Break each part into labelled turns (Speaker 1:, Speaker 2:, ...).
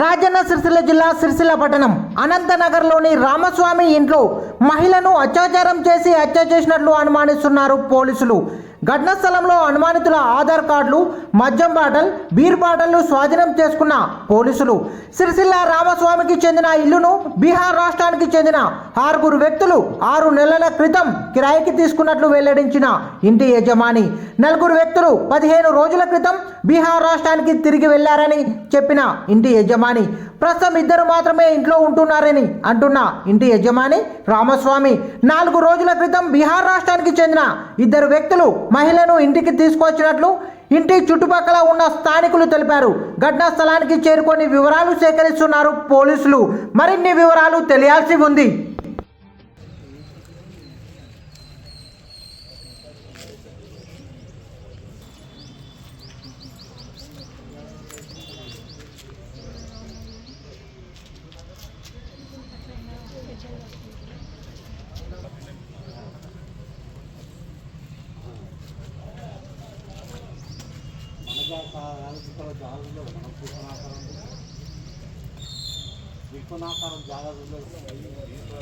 Speaker 1: రాజన్న సిరిసిల్ల జిల్లా సిరిసిల్ల పట్టణం. అనంతనగర్లోని రామస్వామి ఇంట్లో మహిళను అత్యాచారం చేసి హత్య చేసినట్లు అనుమానిస్తున్నారు పోలీసులు. ఘటనా స్థలంలో అనుమానితుల ఆధార్ కార్డులు మద్యం బాటల్ బీర్ బాటలు స్వాధీనం చేసుకున్న పోలీసులు. సిరిసిల్ల రామస్వామికి చెందిన ఇల్లును బీహార్ రాష్ట్రానికి చెందిన ఆరుగురు వ్యక్తులు ఆరు నెలల క్రితం కిరాయికి తీసుకున్నట్లు వెల్లడించిన ఇంటి యజమాని. నలుగురు వ్యక్తులు పదిహేను రోజుల క్రితం బీహార్ రాష్ట్రానికి తిరిగి వెళ్ళారని చెప్పిన ఇంటి యజమాని. ప్రస్తుతం ఇద్దరు మాత్రమే ఇంట్లో ఉంటున్నారని అంటున్న ఇంటి యజమాని రామస్వామి. నాలుగు రోజుల క్రితం బీహార్ రాష్ట్రానికి చెందిన ఇద్దరు వ్యక్తులు మహిళను ఇంటికి తీసుకొచ్చినట్లు ఇంటి చుట్టుపక్కల ఉన్న స్థానికులు తెలిపారు. ఘటనా స్థలానికి చేరుకొని వివరాలు సేకరిస్తున్నారు పోలీసులు. మరిన్ని వివరాలు తెలియాల్సి ఉంది.
Speaker 2: విశ్వనాథం జాగ్రత్తలు
Speaker 3: లోకల్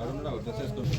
Speaker 3: అది కూడా వచ్చేసేస్తుంది